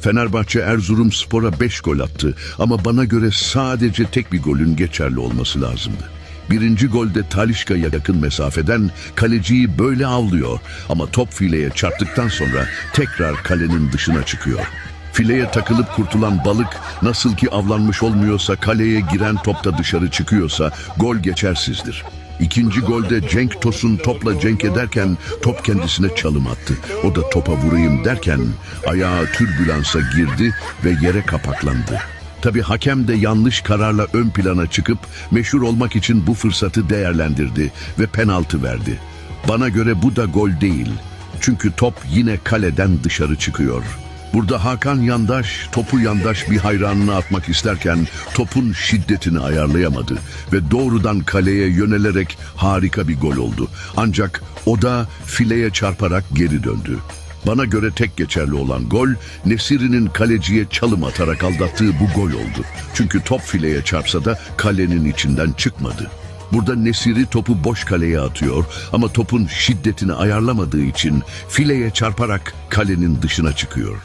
Fenerbahçe Erzurum Spor'a 5 gol attı ama bana göre sadece tek bir golün geçerli olması lazımdı. Birinci golde Talişka'ya yakın mesafeden kaleciyi böyle avlıyor ama top fileye çarptıktan sonra tekrar kalenin dışına çıkıyor. Fileye takılıp kurtulan balık nasıl ki avlanmış olmuyorsa kaleye giren topta dışarı çıkıyorsa gol geçersizdir. İkinci golde Cenk Tosun topla cenk ederken top kendisine çalım attı. O da topa vurayım derken ayağı türbülansa girdi ve yere kapaklandı. Tabi hakem de yanlış kararla ön plana çıkıp meşhur olmak için bu fırsatı değerlendirdi ve penaltı verdi. Bana göre bu da gol değil. Çünkü top yine kaleden dışarı çıkıyor. Burada Hakan Yandaş topu yandaş bir hayranına atmak isterken topun şiddetini ayarlayamadı ve doğrudan kaleye yönelerek harika bir gol oldu. Ancak o da fileye çarparak geri döndü. Bana göre tek geçerli olan gol Nesiri'nin kaleciye çalım atarak aldattığı bu gol oldu. Çünkü top fileye çarpsa da kalenin içinden çıkmadı. Burada Nesiri topu boş kaleye atıyor ama topun şiddetini ayarlamadığı için fileye çarparak kalenin dışına çıkıyor.